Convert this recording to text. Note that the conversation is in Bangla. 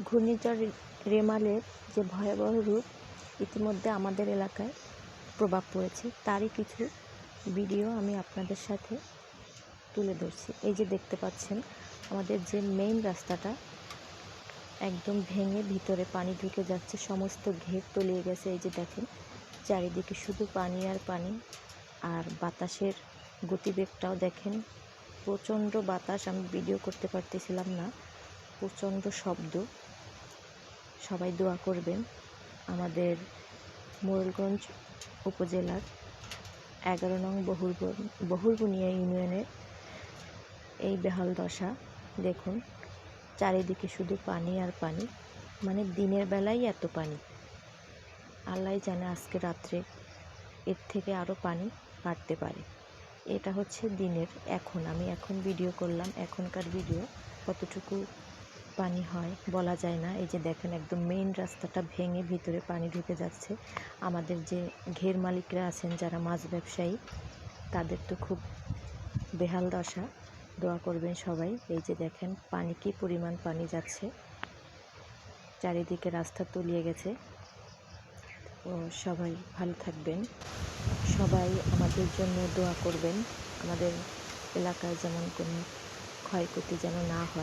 ঘূর্ণিঝড় রেমালের যে ভয়াবহ রূপ ইতিমধ্যে আমাদের এলাকায় প্রভাব পড়েছে, তারই কিছু ভিডিও আমি আপনাদের সাথে তুলে ধরছি। এই যে দেখতে পাচ্ছেন, আমাদের যে মেইন রাস্তাটা একদম ভেঙে ভিতরে পানি ঢুকে যাচ্ছে, সমস্ত ঘের তলিয়ে গেছে। এই যে দেখেন, চারিদিকে শুধু পানি আর পানি, আর বাতাসের গতিবেগটাও দেখেন। প্রচণ্ড বাতাস, আমি ভিডিও করতে পারতেছিলাম না। প্রচণ্ড শব্দ। সবাই দোয়া করবেন। আমাদের মোড়লগঞ্জ উপজেলার এগারো নং বহুর বহুরবুনিয়া ইউনিয়নের এই বেহাল দশা। দেখুন, চারিদিকে শুধু পানি আর পানি মানে দিনের বেলায় এত পানি। আল্লাহ জানে আজকে রাত্রে এর থেকে আরও পানি বাড়তে পারে। এটা হচ্ছে দিনের এখন। আমি এখন ভিডিও করলাম। এখনকার ভিডিও কতটুকু পানি হয়, বলা যায় না। এই যে দেখেন একদম মেইন রাস্তাটা ভেঙে ভিতরে পানি ঢুকে যাচ্ছে। আমাদের যে ঘের মালিকরা আছেন, যারা মাছ ব্যবসায়ী, তাদের তো খুব বেহাল দশা। দোয়া করবেন সবাই। এই যে দেখেন পানি কি পরিমাণ পানি যাচ্ছে। চারিদিকে রাস্তা তলিয়ে গেছে। ও সবাই ভালো থাকবেন। সবাই আমাদের জন্য দোয়া করবেন। আমাদের এলাকায় যেমন কোনো ক্ষয়ক্ষতি যেন না হয়।